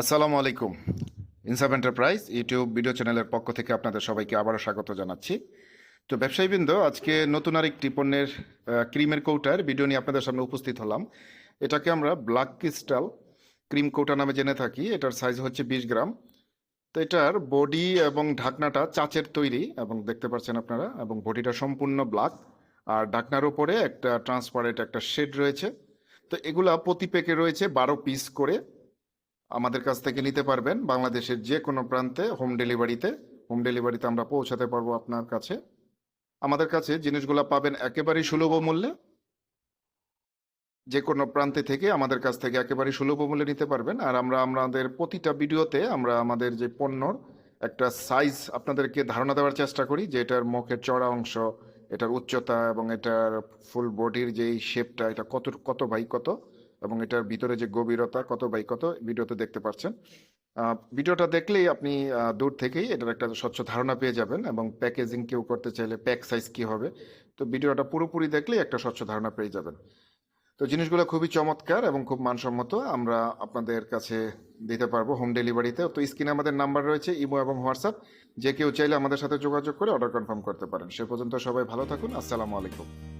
আসসালামু আলাইকুম। ইনসাফ এন্টারপ্রাইজ ইউটিউব ভিডিও চ্যানেলের পক্ষ থেকে আপনাদের সবাইকে আবারও স্বাগত জানাচ্ছি। তো ব্যবসায়ীবৃন্দ, আজকে নতুন আরেকটি পণ্যের ক্রিমের কৌটার ভিডিও নিয়ে আপনাদের সামনে উপস্থিত হলাম। এটাকে আমরা ব্ল্যাক ক্রিস্টাল ক্রিম কৌটা নামে জেনে থাকি। এটার সাইজ হচ্ছে বিশ গ্রাম। তো এটার বডি এবং ঢাকনাটা চাচের তৈরি এবং দেখতে পাচ্ছেন আপনারা, এবং বডিটা সম্পূর্ণ ব্ল্যাক। আর ঢাকনার উপরে একটা ট্রান্সপারেন্ট একটা শেড রয়েছে। তো এগুলা প্রতি প্যাকে রয়েছে বারো পিস করে। আমাদের কাছ থেকে নিতে পারবেন বাংলাদেশের যে কোনো প্রান্তে হোম ডেলিভারিতে হোম ডেলিভারিতে আমরা পৌঁছাতে পারব আপনার কাছে। আমাদের কাছে জিনিসগুলো পাবেন একেবারেই সুলভ মূল্যে। যে কোনো প্রান্তে থেকে আমাদের কাছ থেকে একেবারেই সুলভ মূল্যে নিতে পারবেন। আর আমরা, আমাদের প্রতিটা ভিডিওতে আমরা আমাদের যে পণ্যর একটা সাইজ আপনাদেরকে ধারণা দেওয়ার চেষ্টা করি যে এটার মুখের চড়া অংশ, এটার উচ্চতা এবং এটার ফুল বডির যেই শেপটা এটা কত কত বাই কত। এবং এটার ভিতরে যে গভীরতা কত বাই কত, ভিডিওতে দেখতে পাচ্ছেন। ভিডিওটা দেখলেই আপনি দূর থেকেই এটার একটা স্বচ্ছ ধারণা পেয়ে যাবেন এবং প্যাকেজিং কেউ করতে চাইলে প্যাক সাইজ কী হবে। তো ভিডিওটা পুরোপুরি দেখলেই একটা স্বচ্ছ ধারণা পেয়ে যাবেন। তো জিনিসগুলো খুবই চমৎকার এবং খুব মানসম্মত আমরা আপনাদের কাছে দিতে পারব হোম ডেলিভারিতে তো স্ক্রিনে আমাদের নাম্বার রয়েছে, ইমো এবং হোয়াটসঅ্যাপ। যে কেউ চাইলে আমাদের সাথে যোগাযোগ করে অর্ডার কনফার্ম করতে পারেন। সে পর্যন্ত সবাই ভালো থাকুন। আসসালামু আলাইকুম।